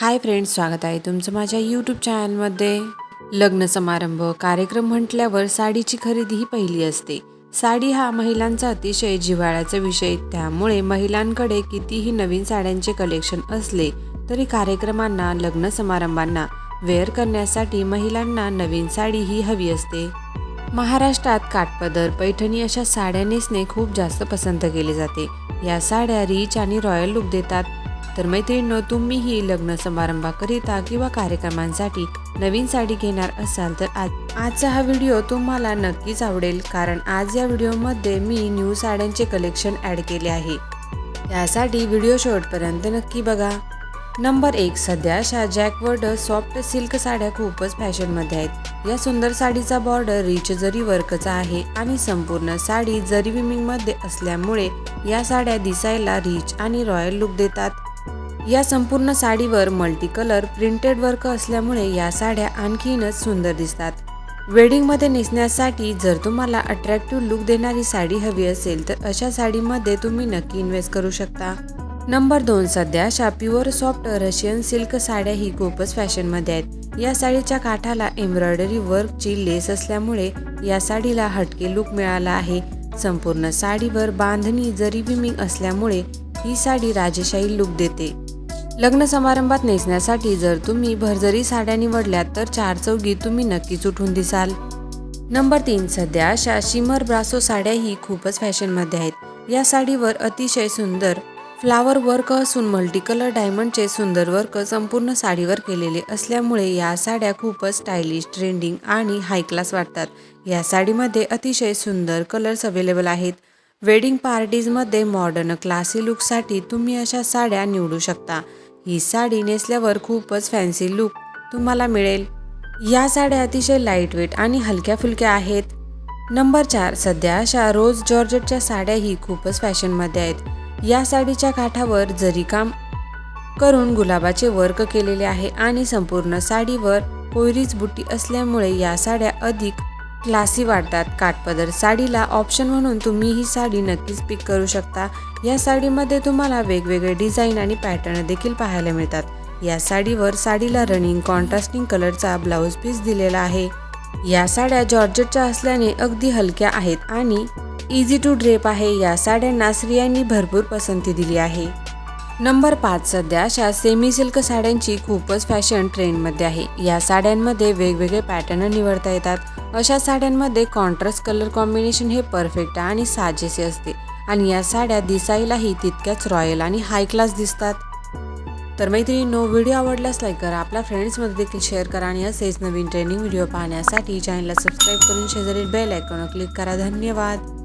Hi friends स्वागत आहे तुमचं माझ्या यूट्यूब चॅनलमध्ये लग्न समारंभ कार्यक्रम म्हटल्यावर साडीची खरेदी ही पहिली असते. साडी हा महिलांचा अतिशय जिव्हाळ्याचा विषय त्यामुळे महिलांकडे कितीही नवीन साड्यांचे कलेक्शन असले तरी कार्यक्रमांना लग्न समारंभांना वेअर करण्यासाठी महिलांना नवीन साडी ही हवी असते. महाराष्ट्रात काठपदर पैठणी अशा साड्या नेसणे खूप जास्त पसंत केले जाते. या साड्या रिच आणि रॉयल लुक देतात. तर मैत्रिणींनो तुम्हीही लग्न समारंभाकरिता किंवा कार्यक्रमांसाठी नवीन साडी घेणार असाल तर आज आजचा हा व्हिडिओ तुम्हाला नक्कीच आवडेल कारण आज या व्हिडिओमध्ये मी न्यू साड्यांचे कलेक्शन ॲड केले आहे. त्यासाठी व्हिडिओ शेवटपर्यंत नक्की बघा. नंबर एक सध्या अशा जॅकवर्ड सॉफ्ट सिल्क साड्या खूपच फॅशनमध्ये आहेत. या सुंदर साडीचा बॉर्डर रिच जरी वर्कचा आहे आणि संपूर्ण साडी जरी विमिंगमध्ये असल्यामुळे या साड्या दिसायला रिच आणि रॉयल लुक देतात. या संपूर्ण साडीवर मल्टी कलर प्रिंटेड वर्क असल्यामुळे या साड्या आणखीनच सुंदर दिसतात. वेडिंगमध्ये नेसण्यासाठी जर तुम्हाला अट्रॅक्टिव्ह लुक देणारी साडी हवी असेल तर अशा साडीमध्ये तुम्ही नक्की इन्व्हेस्ट करू शकता. नंबर दोन सध्या अशा प्युअर सॉफ्ट रशियन सिल्क साड्या ही खूपच फॅशनमध्ये आहेत. या साडीच्या काठाला एम्ब्रॉयडरी वर्कची लेस असल्यामुळे या साडीला हटके लुक मिळाला आहे. संपूर्ण साडीवर बांधणी जरी विमिंग असल्यामुळे ही साडी राजेशाही लुक देते. लग्न समारंभात नेसण्यासाठी जर तुम्ही भरजरी साड्या निवडल्या तर चार चौघी तुम्ही नक्कीच उठून दिसाल. नंबर तीन सध्या अशा शिमर ब्रासो साड्या ही खूपच फॅशनमध्ये आहेत. या साडीवर अतिशय सुंदर फ्लावर वर्क असून मल्टी कलर डायमंडचे सुंदर वर्क संपूर्ण साडीवर केलेले असल्यामुळे या साड्या खूपच स्टायलिश ट्रेंडिंग आणि हाय क्लास वाटतात. या साडीमध्ये अतिशय सुंदर कलर्स अवेलेबल आहेत. वेडिंग पार्टीजमध्ये मॉडर्न क्लासी लुकसाठी तुम्ही अशा साड्या निवडू शकता. ही साडी नेसल्यावर खूपच फॅन्सी लुक तुम्हाला मिळेल. या साड्या अतिशय लाइट वेट आणि हलक्या फुलक्या आहेत. नंबर चार सध्या अशा रोज जॉर्जेटच्या साड्याही खूपच फॅशनमध्ये आहेत. या साडीच्या काठावर जरीकाम करून गुलाबाचे वर्क केलेले आहे आणि संपूर्ण साडीवर कोयरीच बुट्टी असल्यामुळे या साड्या अधिक क्लासी वाटतात काठपदर साडीला ऑप्शन म्हणून तुम्ही ही साडी नक्कीच पिक करू शकता. या साडीमध्ये तुम्हाला वेगवेगळे डिझाईन आणि पॅटर्न देखील पाहायला मिळतात. या साडीवर साडीला रनिंग कॉन्ट्रास्टिंग कलरचा ब्लाऊज पीस दिलेला आहे. या साड्या जॉर्जेटच्या असल्याने अगदी हलक्या आहेत आणि इझी टू ड्रेप आहे. या साड्यांना स्त्रियांनी भरपूर पसंती दिली आहे. नंबर पाच सध्या अशा सेमी सिल्क साड्यांची खूपच फॅशन ट्रेंडमध्ये आहे. या साड्यांमध्ये वेगवेगळे पॅटर्न निवडता येतात. अशा साड्यांमध्ये कॉन्ट्रास्ट कलर कॉम्बिनेशन हे परफेक्ट आणि साजेसे असते. आणि या साड्या दिसायलाही तितक्याच रॉयल आणि हाय क्लास दिसतात. तर मैत्रिणींनो व्हिडिओ आवडल्यास लाईक करा आपल्या फ्रेंड्समध्ये देखील शेअर करा आणि असेच नवीन ट्रेनिंग व्हिडिओ पाहण्यासाठी चॅनलला सबस्क्राईब करून शेजारी बेल आयकॉनवर क्लिक करा. धन्यवाद!